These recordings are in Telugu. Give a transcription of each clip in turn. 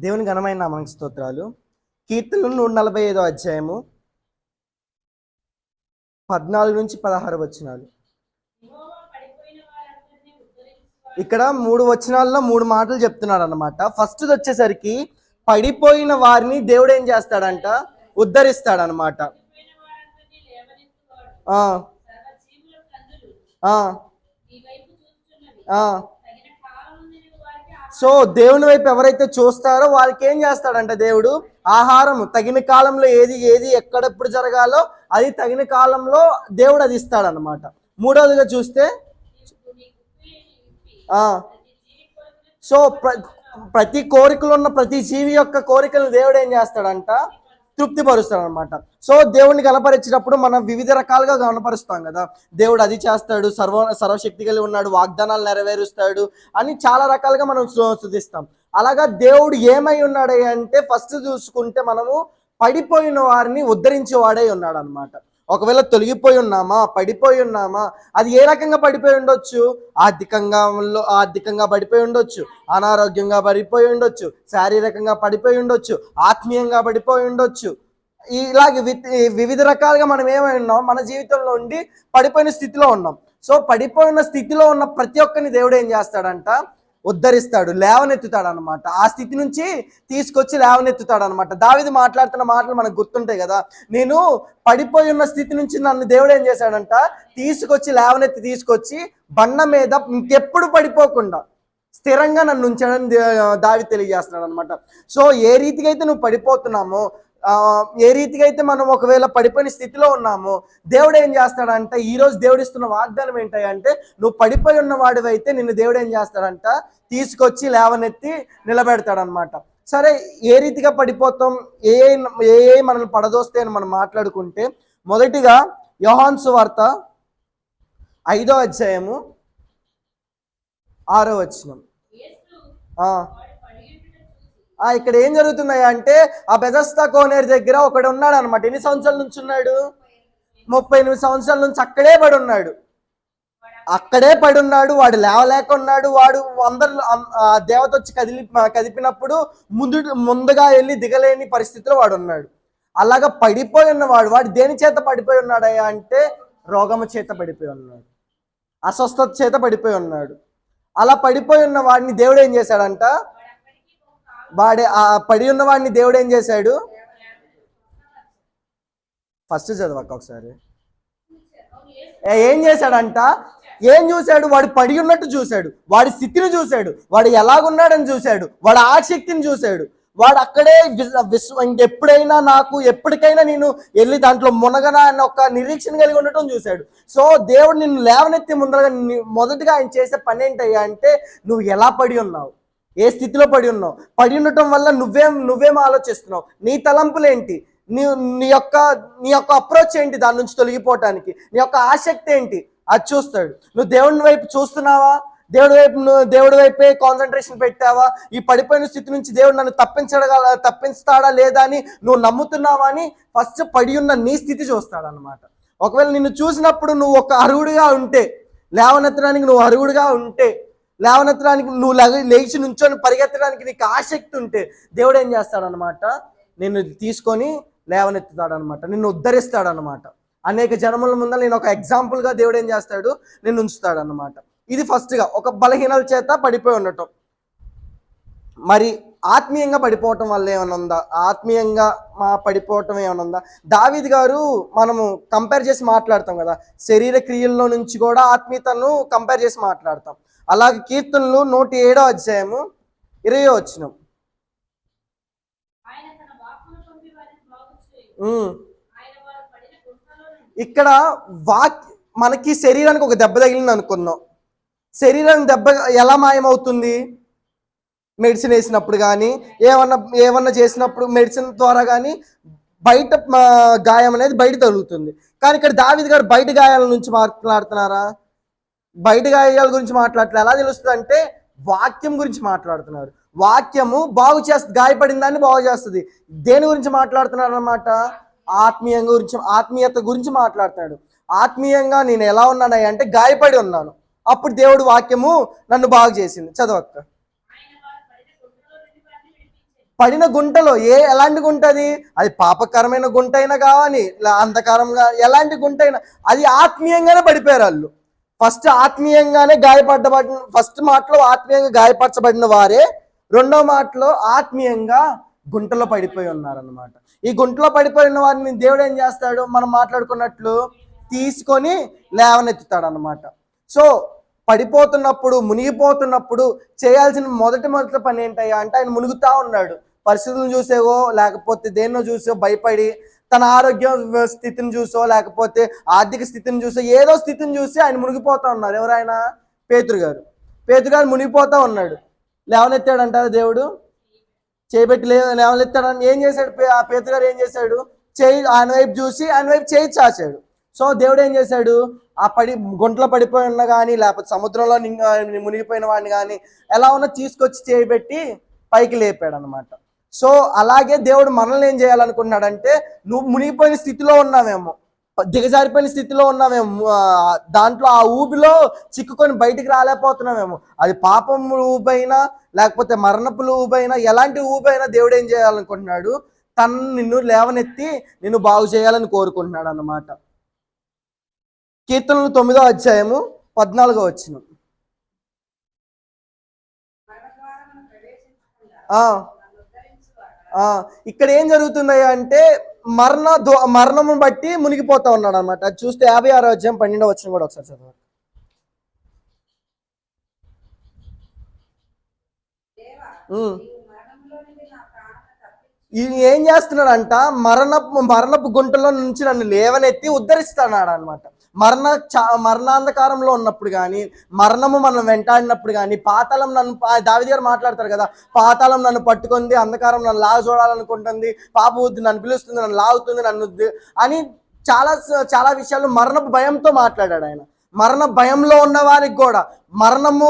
దేవుని ఘనమైన నామానికి స్తోత్రాలు. కీర్తనలు నూట నలభై ఐదో అధ్యాయము పద్నాలుగు నుంచి పదహారు వచనాలు. ఇక్కడ మూడు వచనాల్లో మూడు మాటలు చెప్తున్నాడు అనమాట ఫస్ట్ వచ్చేసరికి పడిపోయిన వారిని దేవుడు ఏం చేస్తాడంట? ఉద్ధరిస్తాడనమాట ఆ, ఆ, ఆ. సో దేవుని వైపు ఎవరైతే చూస్తారో వాళ్ళకి ఏం చేస్తాడంట దేవుడు? ఆహారం తగిన కాలంలో ఏది ఏది ఎక్కడెప్పుడు జరగాలో అది తగిన కాలంలో దేవుడు అది ఇస్తాడనమాట మూడవదిగా చూస్తే సో ప్ర ప్రతి కోరికలు ఉన్న ప్రతి జీవి యొక్క కోరికలు దేవుడు ఏం చేస్తాడంట? తృప్తిపరుస్తాడు అనమాట సో దేవుడిని కనపరిచినప్పుడు మనం వివిధ రకాలుగా కనపరుస్తాం కదా. దేవుడు అది చేస్తాడు సర్వ సర్వశక్తి కలిగి ఉన్నాడు వాగ్దానాలు నెరవేరుస్తాడు అని చాలా రకాలుగా మనం శుద్ధిస్తాం. అలాగా దేవుడు ఏమై ఉన్నాడు అంటే ఫస్ట్ చూసుకుంటే మనము పడిపోయిన వారిని ఉద్ధరించే వాడే ఉన్నాడు అనమాట ఒకవేళ తొలగిపోయి ఉన్నామా పడిపోయి ఉన్నామా అది ఏ రకంగా పడిపోయి ఉండొచ్చు? ఆర్థికంగా ఆర్థికంగా పడిపోయి ఉండొచ్చు. అనారోగ్యంగా పడిపోయి ఉండొచ్చు. శారీరకంగా పడిపోయి ఉండొచ్చు. ఆత్మీయంగా పడిపోయి ఉండొచ్చు. ఇలాగే వి- వివిధ రకాలుగా మనం ఏమై ఉన్నాం? మన జీవితంలో ఉండి పడిపోయిన స్థితిలో ఉన్నాం. సో పడిపోయిన స్థితిలో ఉన్న ప్రతి ఒక్కరిని దేవుడు ఏం చేస్తాడంట? ఉద్ధరిస్తాడు లేవనెత్తుతాడు అనమాట ఆ స్థితి నుంచి తీసుకొచ్చి లేవనెత్తుతాడు అనమాట దావిది మాట్లాడుతున్న మాటలు మనకు గుర్తుంటాయి కదా. నేను పడిపోయి ఉన్న స్థితి నుంచి నన్ను దేవుడు ఏం చేశాడంట? తీసుకొచ్చి లేవనెత్తి తీసుకొచ్చి బండ మీద ఇంకెప్పుడు పడిపోకుండా స్థిరంగా నన్ను ఉంచాడని దావి తెలియజేస్తున్నాడు అనమాట సో ఏ రీతిగా అయితే నువ్వు పడిపోతున్నామో ఏ రీతిగా అయితే మనం ఒకవేళ పడిపోయిన స్థితిలో ఉన్నామో దేవుడు ఏం చేస్తాడంట? ఈరోజు దేవుడు ఇస్తున్న వాగ్దానం ఏంటంటే నువ్వు పడిపోయి ఉన్న వాడివైతే నిన్ను దేవుడు ఏం చేస్తాడంట? తీసుకొచ్చి లేవనెత్తి నిలబెడతాడనమాట. సరే ఏ రీతిగా పడిపోతాం? ఏ ఏ ఏ మనల్ని పడదోస్తే అని మనం మాట్లాడుకుంటే మొదటిగా యోహాన్సు వార్త ఐదో అధ్యాయము ఆరో వచ్చినం ఇక్కడ ఏం జరుగుతున్నాయి అంటే ఆ బెదస్తా కోనేరు దగ్గర ఒకడు ఉన్నాడు అనమాట ఎన్ని సంవత్సరాల నుంచి ఉన్నాడు? ముప్పై ఎనిమిది సంవత్సరాల నుంచి అక్కడే పడి ఉన్నాడు అక్కడే పడి ఉన్నాడు వాడు లేవలేకున్నాడు వాడు అందరు ఆ దేవత వచ్చి కదిలి కదిపినప్పుడు ముందు ముందుగా వెళ్ళి దిగలేని పరిస్థితిలో వాడు ఉన్నాడు. అలాగా పడిపోయి ఉన్నవాడు వాడు దేని చేత పడిపోయి ఉన్నాడయ్యా అంటే రోగము చేత పడిపోయి ఉన్నాడు. అస్వస్థత చేత పడిపోయి ఉన్నాడు. అలా పడిపోయి ఉన్న వాడిని దేవుడు ఏం చేశాడంట? వాడి ఆ పడి ఉన్న వాడిని దేవుడు ఏం చేశాడు? ఫస్ట్ చదవక ఒకసారి. ఏ- ఏం చేశాడంట? ఏం చూశాడు? వాడు పడి ఉన్నట్టు చూశాడు. వాడి స్థితిని చూశాడు. వాడు ఎలాగున్నాడని చూశాడు. వాడు ఆసక్తిని చూశాడు. వాడు అక్కడే విశ్వ ఎప్పుడైనా నాకు ఎప్పటికైనా నేను వెళ్ళి దాంట్లో మునగనా అన్న ఒక నిరీక్షణ కలిగి ఉండటం చూశాడు. సో దేవుడు నిన్ను లేవనెత్తి ముందరగా మొదటిగా ఆయన చేసే పని ఏంటయ్యా అంటే నువ్వు ఎలా పడి ఉన్నావు? ఏ స్థితిలో పడి ఉన్నావు? పడి ఉండటం వల్ల నువ్వేం నువ్వేం ఆలోచిస్తున్నావు? నీ తలంపులేంటి? నీ నీ యొక్క నీ యొక్క అప్రోచ్ ఏంటి దాని నుంచి తొలగిపోవటానికి? నీ యొక్క ఆసక్తి ఏంటి? అది చూస్తాడు. నువ్వు దేవుని వైపు చూస్తున్నావా? దేవుడి వైపు నువ్వు దేవుడి వైపే కాన్సన్ట్రేషన్ పెట్టావా? ఈ పడిపోయిన స్థితి నుంచి దేవుడు నన్ను తప్పించడగల తప్పించుతాడా లేదా అని నువ్వు నమ్ముతున్నావా అని ఫస్ట్ పడి ఉన్న నీ స్థితి చూస్తాడు అనమాట ఒకవేళ నిన్ను చూసినప్పుడు నువ్వు ఒక అరుగుడుగా ఉంటే లేవనెత్తడానికి నువ్వు అరుగుడుగా ఉంటే లేవనెత్తడానికి నువ్వు లేచి నుంచొని పరిగెత్తడానికి నీకు ఆసక్తి ఉంటే దేవుడు ఏం చేస్తాడనమాట నిన్ను తీసుకొని లేవనెత్తుతాడనమాట నిన్ను ఉద్ధరిస్తాడనమాట అనేక జనముల ముందర నేను ఒక ఎగ్జాంపుల్గా దేవుడు ఏం చేస్తాడు? నిన్ను ఉంచుతాడనమాట ఇది ఫస్ట్గా ఒక బలహీనల చేత పడిపోయి ఉండటం. మరి ఆత్మీయంగా పడిపోవటం వల్ల ఏమైనా ఉందా? ఆత్మీయంగా మా పడిపోవటం ఏమైనా ఉందా? దావిద్ గారు మనము కంపేర్ చేసి మాట్లాడతాం కదా. శరీర క్రియల్లో నుంచి కూడా ఆత్మీయతను కంపేర్ చేసి మాట్లాడతాం. అలాగే కీర్తనలు నూట ఏడో అధ్యాయము ఇరవై వచ్చినాం. ఇక్కడ వాక్ మనకి శరీరానికి ఒక దెబ్బ తగిలింది అనుకుందాం శరీరానికి దెబ్బ ఎలా మాయమవుతుంది? మెడిసిన్ వేసినప్పుడు కానీ ఏమన్నా ఏమన్నా చేసినప్పుడు మెడిసిన్ ద్వారా కానీ బయట గాయం అనేది బయట తగులుతుంది. కానీ ఇక్కడ దావిద్ గారు బయట గాయాల నుంచి మాట్లాడుతున్నారా? బయట గాయాల గురించి మాట్లాడట్లేదు ఎలా తెలుస్తుంది అంటే వాక్యం గురించి మాట్లాడుతున్నారు. వాక్యము బాగు చేస్తుంది గాయపడిన దాన్ని బాగు చేస్తుంది. దేని గురించి మాట్లాడుతున్నారు అన్నమాట ఆత్మీయంగా గురించి ఆత్మీయత గురించి మాట్లాడుతున్నాడు. ఆత్మీయంగా నేను ఎలా ఉన్నానయ్య అంటే గాయపడి ఉన్నాను. అప్పుడు దేవుడు వాక్యము నన్ను బాగు చేసింది చదవక్క పడిన గుంటలో ఏ ఎలాంటి గుంట అది? అది పాపకరమైన గుంట అయినా కావాలి అంధకారంగా ఎలాంటి గుంట అయినా అది ఆత్మీయంగానే పడిపోయారు వాళ్ళు. ఫస్ట్ ఆత్మీయంగానే గాయపడ్డబడిన ఫస్ట్ మాటలో ఆత్మీయంగా గాయపరచబడిన వారే రెండో మాటలో ఆత్మీయంగా గుంటలో పడిపోయి ఉన్నారన్నమాట. ఈ గుంటలో పడిపోయిన వారిని దేవుడు ఏం చేస్తాడు? మనం మాట్లాడుకున్నట్లు తీసుకొని లేవనెత్తుతాడు అనమాట సో పడిపోతున్నప్పుడు మునిగిపోతున్నప్పుడు చేయాల్సిన మొదటి మొదటి పని ఏంటయ్యా అంటే ఆయన మునుగుతా ఉన్నాడు. పరిస్థితులను చూసేవో లేకపోతే దేన్నో చూసో భయపడి తన ఆరోగ్య స్థితిని చూసో లేకపోతే ఆర్థిక స్థితిని చూసో ఏదో స్థితిని చూసి ఆయన మునిగిపోతా ఉన్నారు. ఎవరైనా పేతురు గారు. పేతురు గారు మునిగిపోతా ఉన్నాడు. లేవనెత్తాడు అంటారు దేవుడు? చేపెట్టి లే లేవనెత్తాడని ఏం చేశాడు? ఆ పేతురు గారు ఏం చేశాడు? చేయి ఆయన వైపు చూసి ఆయన వైపు చేయి చాచాడు. సో దేవుడు ఏం చేశాడు? ఆ పడి గుంటలో పడిపోయి ఉన్న కానీ లేకపోతే సముద్రంలో మునిగిపోయిన వాడిని కానీ ఎలా ఉన్నా తీసుకొచ్చి చేయబెట్టి పైకి లేపాడు అనమాట సో అలాగే దేవుడు మనల్ని ఏం చేయాలనుకున్నాడంటే నువ్వు మునిగిపోయిన స్థితిలో ఉన్నావేమో దిగజారిపోయిన స్థితిలో ఉన్నామేమో దాంట్లో ఆ ఊబిలో చిక్కుకొని బయటికి రాలేకపోతున్నామేమో అది పాపం ఊబైనా లేకపోతే మరణపు ఊబైనా ఎలాంటి ఊబైనా దేవుడు ఏం చేయాలనుకుంటున్నాడు తను నిన్ను లేవనెత్తి నిన్ను బాగు చేయాలని కోరుకుంటున్నాడు అన్నమాట. కీర్తనలు తొమ్మిదో అధ్యాయము పద్నాలుగో వచ్చిన ఇక్కడ ఏం జరుగుతున్నాయి అంటే మరణ దో- మరణము బట్టి మునిగిపోతా ఉన్నాడు అనమాట అది చూస్తే యాభై ఆరో అధ్యాయం పన్నెండో వచ్చిన కూడా ఒకసారి చదవండి. ఈయన ఏం చేస్తున్నాడంట మరణపు మరణపు గుంటలో నుంచి నన్ను లేవనెత్తి ఉద్ధరిస్తున్నాడు అనమాట మరణ మరణాంధకారంలో ఉన్నప్పుడు కానీ మరణము మనం వెంటాడినప్పుడు కానీ పాతాళం నన్ను దావిది గారు మాట్లాడతారు కదా పాతాళం నన్ను పట్టుకుంది అంధకారం నన్ను లాగ చూడాలనుకుంటుంది పాప బుద్ధి నన్ను పిలుస్తుంది నన్ను లాగుతుంది నన్ను అని చాలా చాలా విషయాలు మరణపు భయంతో మాట్లాడాడు ఆయన. మరణ భయంలో ఉన్న వారికి కూడా మరణము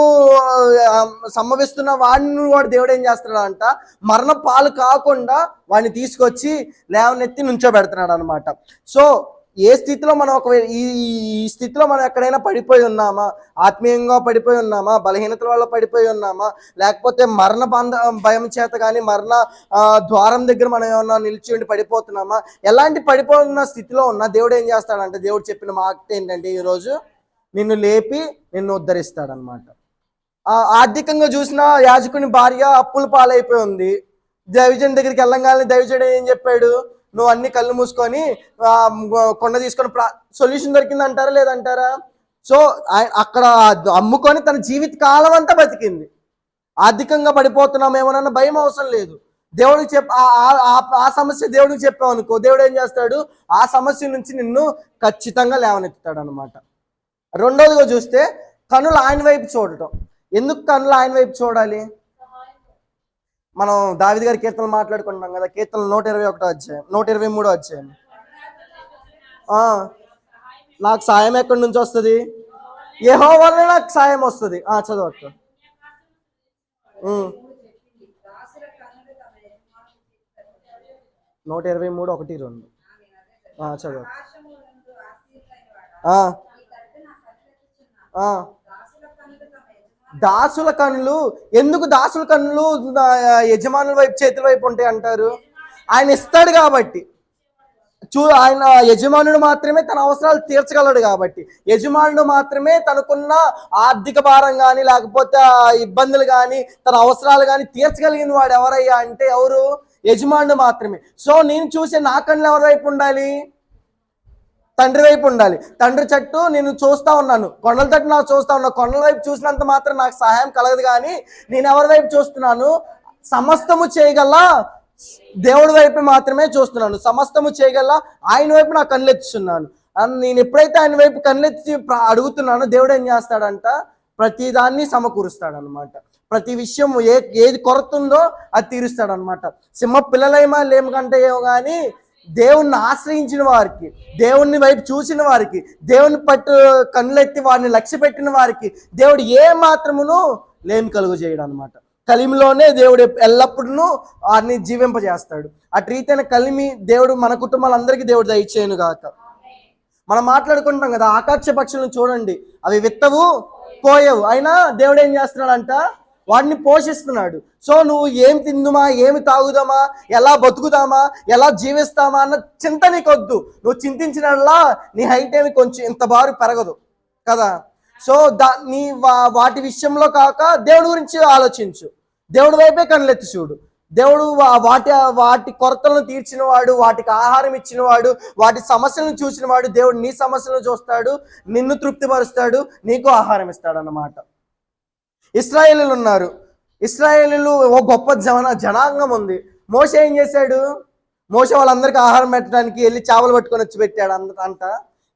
సంభవిస్తున్న వాడిని కూడా దేవుడు ఏం చేస్తున్నాడంట మరణ పాలు కాకుండా వాడిని తీసుకొచ్చి లేవనెత్తి నుంచోబెడుతున్నాడు అనమాట సో ఏ స్థితిలో మనం ఒక ఈ ఈ స్థితిలో మనం ఎక్కడైనా పడిపోయి ఉన్నామా? ఆత్మీయంగా పడిపోయి ఉన్నామా? బలహీనతల వల్ల పడిపోయి ఉన్నామా? లేకపోతే మరణ బంధ భయం చేత కానీ మరణ ద్వారం దగ్గర మనం ఏమన్నా నిలిచి ఉండి పడిపోతున్నామా? ఎలాంటి పడిపోతున్న స్థితిలో ఉన్నా దేవుడు ఏం చేస్తాడంటే దేవుడు చెప్పిన మాట ఏంటంటే ఈరోజు నిన్ను లేపి నిన్ను ఉద్ధరిస్తాడనమాట. ఆర్థికంగా చూసిన యాజకుని భార్య అప్పుల పాలైపోయి ఉంది దైవజన్ దగ్గరికి వెళ్ళంగానే దైవజుడు ఏం చెప్పాడు? నువ్వు అన్ని కళ్ళు మూసుకొని కొండ తీసుకొని సొల్యూషన్ దొరికింది అంటారా లేదంటారా? సో అక్కడ అమ్ముకొని తన జీవిత కాలం అంతా బతికింది. ఆర్థికంగా పడిపోతున్నామేమోనన్న భయం అవసరం లేదు. దేవుడికి చెప్ ఆ- ఆ సమస్య దేవుడికి చెప్పావు అనుకో దేవుడు ఏం చేస్తాడు? ఆ సమస్య నుంచి నిన్ను ఖచ్చితంగా లేవనెత్తుతాడు అనమాట రెండోదిగా చూస్తే కనులు ఆయన వైపు చూడటం. ఎందుకు కనులు ఆయన వైపు చూడాలి? మనం దావిది గారి కీర్తనలు మాట్లాడుకుంటున్నాం కదా కీర్తనలు నూట ఇరవై ఒకటో అధ్యాయం నూట ఇరవై మూడో అధ్యాయం. నాకు సాయం ఎక్కడి నుంచి వస్తుంది? ఏహో వల్ల నాకు సాయం వస్తుంది. చదవచ్చు నూట ఇరవై మూడు ఒకటి రెండు. చదవచ్చు దాసుల కన్నులు. ఎందుకు దాసుల కన్నులు యజమానుల వైపు చేతుల వైపు ఉంటాయి అంటారు? ఆయన ఇస్తాడు కాబట్టి. చూ ఆయన యజమానుడు మాత్రమే తన అవసరాలు తీర్చగలడు కాబట్టి. యజమానుడు మాత్రమే తనకున్న ఆర్థిక భారం కానీ లేకపోతే ఇబ్బందులు కానీ తన అవసరాలు కానీ తీర్చగలిగిన వాడు ఎవరయ్యా అంటే ఎవరు? యజమానుడు మాత్రమే. సో నేను చూసే నా కళ్ళు ఎవరి వైపు ఉండాలి? తండ్రి వైపు ఉండాలి. తండ్రి చెట్టు నేను చూస్తా ఉన్నాను. కొండల తట్టు నాకు చూస్తా ఉన్నా. కొండల వైపు చూసినంత మాత్రం నాకు సహాయం కలగదు కానీ నేను ఎవరి వైపు చూస్తున్నాను? సమస్తము చేయగల దేవుడి వైపు మాత్రమే చూస్తున్నాను. సమస్తము చేయగల ఆయన వైపు నా కళ్ళెత్తుతున్నాను నేను ఎప్పుడైతే ఆయన వైపు కళ్ళెత్తి అడుగుతున్నానో దేవుడు ఏం చేస్తాడంట? ప్రతిదాన్ని సమకూరుస్తాడనమాట. సమకూరుస్తాడు అనమాట ప్రతి విషయం ఏ ఏది కొరత ఉందో అది తీరుస్తాడు అనమాట సింహ పిల్లలేమా లేము కంటే ఏమో కానీ దేవుణ్ణి ఆశ్రయించిన వారికి దేవుణ్ణి వైపు చూసిన వారికి దేవుని పట్టు కన్నులెత్తి వారిని లక్ష్య పెట్టిన వారికి దేవుడు ఏ మాత్రమును లేమి కలుగు చేయడం అనమాట కలిమిలోనే దేవుడు ఎల్లప్పుడూ వారిని జీవింపజేస్తాడు. అటు రీతైన కలిమి దేవుడు మన కుటుంబాలందరికీ దేవుడు దయచేయను గాక. మనం మాట్లాడుకుంటాం కదా ఆకాక్ష పక్షులను చూడండి. అవి విత్తవు పోయవు. అయినా దేవుడు ఏం చేస్తున్నాడంట? వాడిని పోషిస్తున్నాడు. సో నువ్వు ఏం తిందుమా? ఏమి తాగుదామా? ఎలా బతుకుదామా? ఎలా జీవిస్తామా అన్న చింత నీకొద్దు. నువ్వు చింతించినట్లా నీ హైట్ ఏమి కొంచెం ఇంత బారు పెరగదు. కదా? సో దా నీ వా- వాటి విషయంలో కాక దేవుడి గురించి ఆలోచించు. దేవుడి వైపే కళ్ళెత్తి చూడు. దేవుడు వాటి వాటి కొరతలను తీర్చినవాడు వాటికి ఆహారం ఇచ్చినవాడు వాటి సమస్యలను చూసినవాడు దేవుడు నీ సమస్యలను చూస్తాడు నిన్ను తృప్తిపరుస్తాడు నీకు ఆహారం ఇస్తాడు అన్నమాట ఇస్రాయేలీలు ఉన్నారు. ఇస్రాయేలీలు ఓ గొప్ప జన జనాంగం ఉంది. మోస ఏం చేశాడు? మోస వాళ్ళందరికీ ఆహారం పెట్టడానికి వెళ్ళి చేపలు పట్టుకొని వచ్చి పెట్టాడు అంత అంట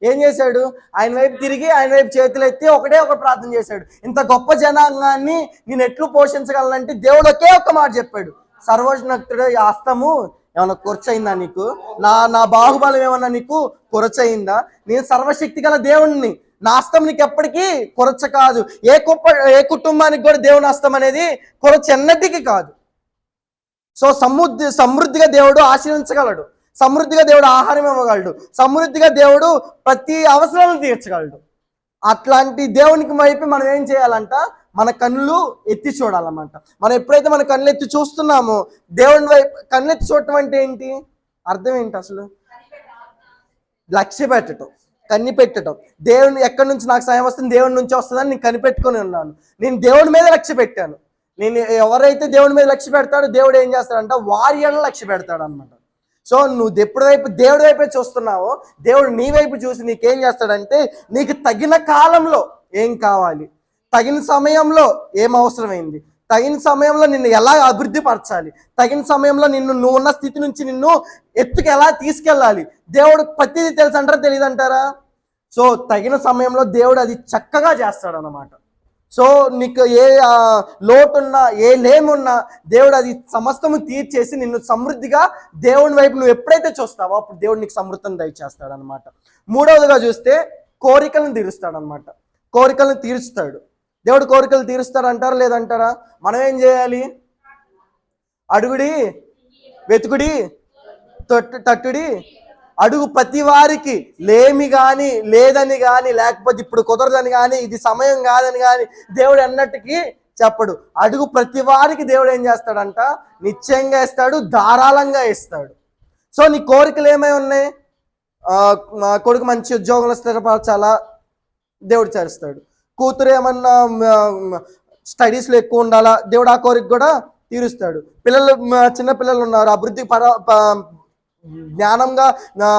ఏం చేశాడు? ఆయన వైపు తిరిగి ఆయన వైపు చేతులు ఎత్తి ఒకటే ఒక ప్రార్థన చేశాడు. ఇంత గొప్ప జనాంగాన్ని నేను ఎట్లు పోషించగలనంటే దేవుడు ఒకే ఒక్క మాట చెప్పాడు. సర్వజ్ఞక్తుడు ఈ ఏమైనా ఏమన్నా కొరచయిందా నీకు? నా నా బాహుబలం ఏమన్నా నీకు కొరచయిందా నేను సర్వశక్తి గల దేవుణ్ణి. నా నీకు ఎప్పటికీ కొరచ కాదు. ఏ కుప్ప ఏ కుటుంబానికి కూడా దేవుని హస్తం అనేది కొరచ ఎన్నటికీ కాదు. సో సమృద్ధి సమృద్ధిగా దేవుడు ఆశీర్వించగలడు. సమృద్ధిగా దేవుడు ఆహారం ఇవ్వగలడు. సమృద్ధిగా దేవుడు ప్రతి అవసరాలను తీర్చగలడు. అట్లాంటి దేవునికి వైపు మనం ఏం చేయాలంట? మన కన్నులు ఎత్తి చూడాలన్నమాట. మనం ఎప్పుడైతే మన కన్నులు ఎత్తి చూస్తున్నామో దేవుని వైపు కన్ను ఎత్తి చూడటం అంటే ఏంటి? అర్థం ఏంటి అసలు? లక్ష్య పెట్టడం కనిపెట్టడం. దేవుని ఎక్కడి నుంచి నాకు సాయం వస్తుంది దేవుడి నుంచి వస్తుందని నేను కనిపెట్టుకొని ఉన్నాను. నేను దేవుడి మీద లక్ష్య పెట్టాను. నేను ఎవరైతే దేవుడి మీద లక్ష్య పెడతాడో దేవుడు ఏం చేస్తాడంట? వారి లక్ష్య పెడతాడు అనమాట సో నువ్వు ఎప్పుడు వైపు దేవుడి వైపే చూస్తున్నావో దేవుడు నీ వైపు చూసి నీకేం చేస్తాడంటే నీకు తగిన కాలంలో ఏం కావాలి? తగిన సమయంలో ఏం అవసరమైంది? తగిన సమయంలో నిన్ను ఎలా అభివృద్ధి పరచాలి? తగిన సమయంలో నిన్ను నువ్వు ఉన్న స్థితి నుంచి నిన్ను ఎత్తుకు ఎలా తీసుకెళ్ళాలి? దేవుడు ప్రతిదీ తెలుసు అంటారా తెలియదు అంటారా సో తగిన సమయంలో దేవుడు అది చక్కగా చేస్తాడు అనమాట సో నీకు ఏ లోటు ఉన్నా ఏ లేమున్నా దేవుడు అది సమస్తము తీర్చేసి నిన్ను సమృద్ధిగా దేవుని వైపు నువ్వు ఎప్పుడైతే చూస్తావో అప్పుడు దేవుడు నీకు సమృద్ధిని దయచేస్తాడు అనమాట మూడవదిగా చూస్తే కోరికలను తీరుస్తాడు అనమాట కోరికలను తీరుస్తాడు. దేవుడు కోరికలు తీరుస్తాడు అంటారా లేదంటారా? మనం ఏం చేయాలి? అడుగుడి వెతుకుడి తొట్టు తట్టుడి. అడుగు ప్రతి వారికి లేమి కానీ లేదని కానీ లేకపోతే ఇప్పుడు కుదరదని కానీ ఇది సమయం కాదని కానీ దేవుడు అన్నట్టుకి చెప్పడు. అడుగు ప్రతి వారికి దేవుడు ఏం చేస్తాడంట? నిశ్చయంగా ఇస్తాడు ధారాళంగా ఇస్తాడు సో నీ కోరికలు ఏమై ఉన్నాయి? కొడుకు మంచి ఉద్యోగంలో స్థిరపరచాలా? దేవుడు చేస్తాడు కూతురు ఏమన్నా స్టడీస్లో ఎక్కువ ఉండాలా? దేవుడు ఆ కోరిక కూడా తీరుస్తాడు. పిల్లలు చిన్న పిల్లలు ఉన్నారు. అభివృద్ధి పర ప- జ్ఞానంగా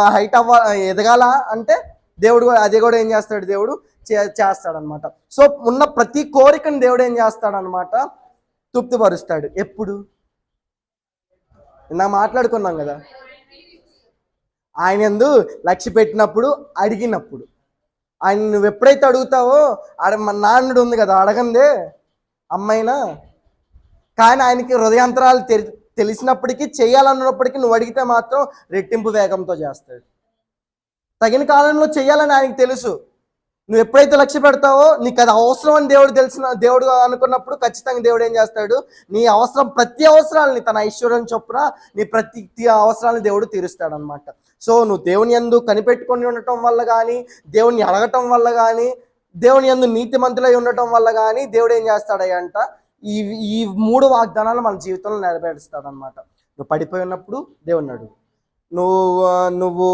హైట్ అవ్వ ఎదగాల అంటే దేవుడు కూడా- అది కూడా ఏం చేస్తాడు దేవుడు? చే చేస్తాడనమాట. సో ఉన్న ప్రతి కోరికను దేవుడు ఏం చేస్తాడనమాట? తృప్తిపరుస్తాడు. ఎప్పుడు? నా మాట్లాడుకున్నాం కదా. ఆయన ఎందు లక్ష్య పెట్టినప్పుడు అడిగినప్పుడు. ఆయన నువ్వు ఎప్పుడైతే అడుగుతావో ఆడ మన నాన్నుడు ఉంది కదా అడగందే అమ్మైనా కానీ ఆయనకి హృదయాంతరాలు తెలి తెలిసినప్పటికీ చేయాలన్నప్పటికీ నువ్వు అడిగితే మాత్రం రెట్టింపు వేగంతో చేస్తాడు. తగిన కాలంలో చేయాలని ఆయనకి తెలుసు. నువ్వు ఎప్పుడైతే లక్ష్య పెడతావో నీకు అది అవసరం అని దేవుడు తెలిసిన దేవుడు అనుకున్నప్పుడు ఖచ్చితంగా దేవుడు ఏం చేస్తాడు? నీ అవసరం ప్రతి అవసరాలని తన ఐశ్వర్యం చొప్పున నీ ప్రతి అవసరాలను దేవుడు తీరుస్తాడు అనమాట సో నువ్వు దేవుని ఎందు కనిపెట్టుకొని ఉండటం వల్ల కానీ దేవుని అడగటం వల్ల కానీ దేవుని ఎందు నీతిమంతులై ఉండటం వల్ల కానీ దేవుడు ఏం చేస్తాడంట ఈ ఈ మూడు వాగ్దానాలు మన జీవితంలో నెరవేరుస్తాడు అనమాట నువ్వు పడిపోయి ఉన్నప్పుడు దేవుని అడుగు. నువ్వు నువ్వు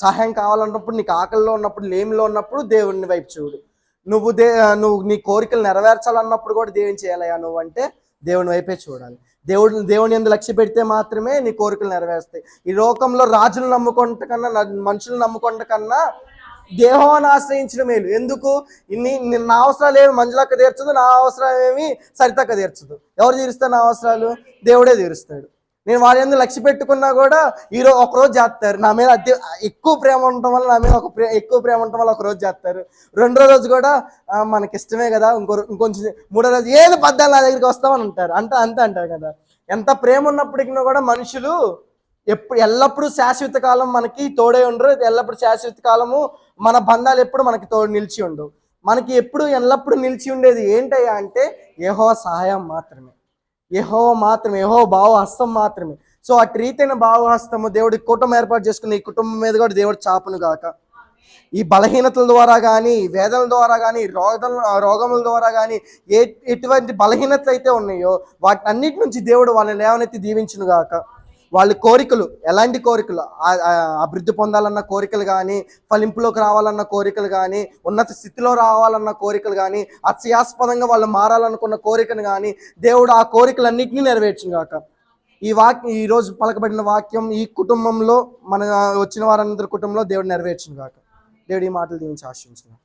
సహాయం కావాలన్నప్పుడు నీకు ఆకలిలో ఉన్నప్పుడు లేమిలో ఉన్నప్పుడు దేవుని వైపు చూడు. నువ్వు దే నువ్వు నీ కోరికలు నెరవేర్చాలన్నప్పుడు కూడా దేవుని చేయాలయ్యా నువ్వు అంటే దేవుని వైపే చూడాలి. దేవుడు దేవుని ఎందు లక్ష్య పెడితే మాత్రమే నీ కోరికలు నెరవేరుస్తాయి. ఈ లోకంలో రాజులు నమ్ముకుంట కన్నా మనుషులు నమ్ముకుంట కన్నా దేహాన్ని ఆశ్రయించిన మేలు. ఎందుకు? ఇన్ని నా అవసరాలు ఏమి మంజులక్క తీర్చదు నా అవసరం ఏమి సరితక్క తీర్చదు. ఎవరు తీరుస్తారు నా అవసరాలు? దేవుడే తీరుస్తాడు. నేను వారి ఎందుకు లక్ష్య పెట్టుకున్నా కూడా ఈరోజు ఒక రోజు చేస్తారు. నా మీద అతి ఎక్కువ ప్రేమ ఉండటం వల్ల నా మీద ఒక ప్రే ఎక్కువ ప్రేమ ఉండటం వల్ల ఒక రోజు చేస్తారు. రెండో రోజు కూడా మనకి ఇష్టమే కదా ఇంకో ఇంకొంచెం మూడో రోజు ఏది పద్దాలు నా దగ్గరికి వస్తామని అంటారు. అంత అంతే అంటారు కదా. ఎంత ప్రేమ ఉన్నప్పటికీ కూడా మనుషులు ఎప్పుడు ఎల్లప్పుడూ శాశ్వత కాలం మనకి తోడే ఉండరు. ఎల్లప్పుడూ శాశ్వత కాలము మన బంధాలు ఎప్పుడు మనకి తోడు నిలిచి ఉండవు. మనకి ఎప్పుడు ఎల్లప్పుడూ నిలిచి ఉండేది ఏంటయ్యా అంటే ఏహో సహాయం మాత్రమే. యహో మాత్రమే యహో భావ హస్తం మాత్రమే. సో అటు రీతైన భావహస్తము దేవుడి కుటుంబం ఏర్పాటు చేసుకున్న ఈ కుటుంబం మీద కూడా దేవుడు చాపును గాక. ఈ బలహీనతల ద్వారా కానీ వేదల ద్వారా కానీ రోగ రోగముల ద్వారా కానీ ఏ ఎటువంటి బలహీనతలు అయితే ఉన్నాయో వాటి అన్నిటి నుంచి దేవుడు వాళ్ళని లేవనెత్తి దీవించును గాక. వాళ్ళ కోరికలు ఎలాంటి కోరికలు? అభివృద్ధి పొందాలన్న కోరికలు కానీ ఫలింపులోకి రావాలన్న కోరికలు కానీ ఉన్నత స్థితిలో రావాలన్న కోరికలు కానీ అత్యాస్పదంగా వాళ్ళు మారాలనుకున్న కోరికను కానీ దేవుడు ఆ కోరికలన్నింటినీ నెరవేర్చును కాక. ఈ వాక్యం ఈరోజు పలకబడిన వాక్యం ఈ కుటుంబంలో మన వచ్చిన వారందరి కుటుంబంలో దేవుడు నెరవేర్చును కాక. దేవుడు ఈ మాటలు దీవించి ఆశించును